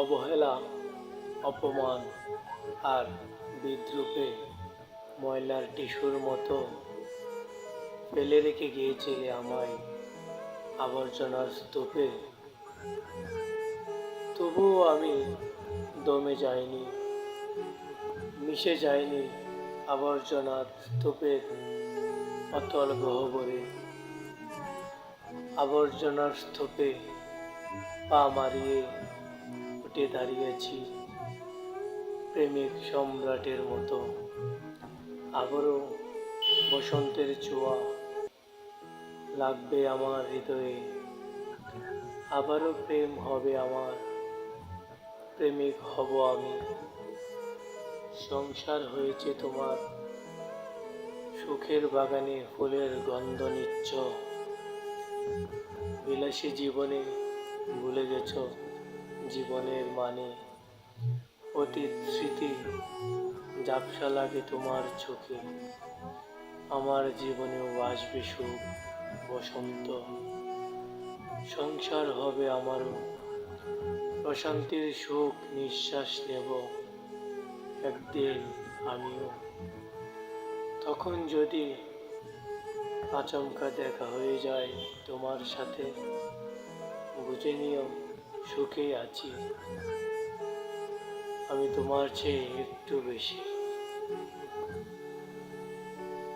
অবহেলা, অপমান আর বিদ্রুপে ময়লার টিস্যুর মতো ফেলে রেখে গিয়েছিলে আমায় আবর্জনার স্তূপে। তবুও আমি দমে যাইনি, মিশে যায়নি আবর্জনার স্তূপের অতল গহ্বরে। আবর্জনার স্তূপে পা মারিয়ে উঠে দাঁড়িয়েছি প্রেমিক সম্রাটের মতো। আবারও বসন্তের ছোঁয়া লাগবে আমার হৃদয়ে। আবারও প্রেম হবে আমার, প্রেমিক হব আমি। সংসার হয়েছে তোমার, সুখের বাগানে ফুলের গন্ধ নিচ্ছ। বিলাসী জীবনে ভুলে গেছ। জীবনের মানে অতীত স্মৃতি ঝাপসা লাগে তোমার চোখে। আমার জীবনেও আসবে সুখ, বসন্ত। সংসার হবে আমারও, প্রশান্তির সুখ নিঃশ্বাস নেব একদিন আমিও। তখন যদি আচমকা দেখা হয়ে যায় তোমার সাথে, বুঝে নিও সুখে আছি। আমি তোমার চেয়ে একটু বেশি।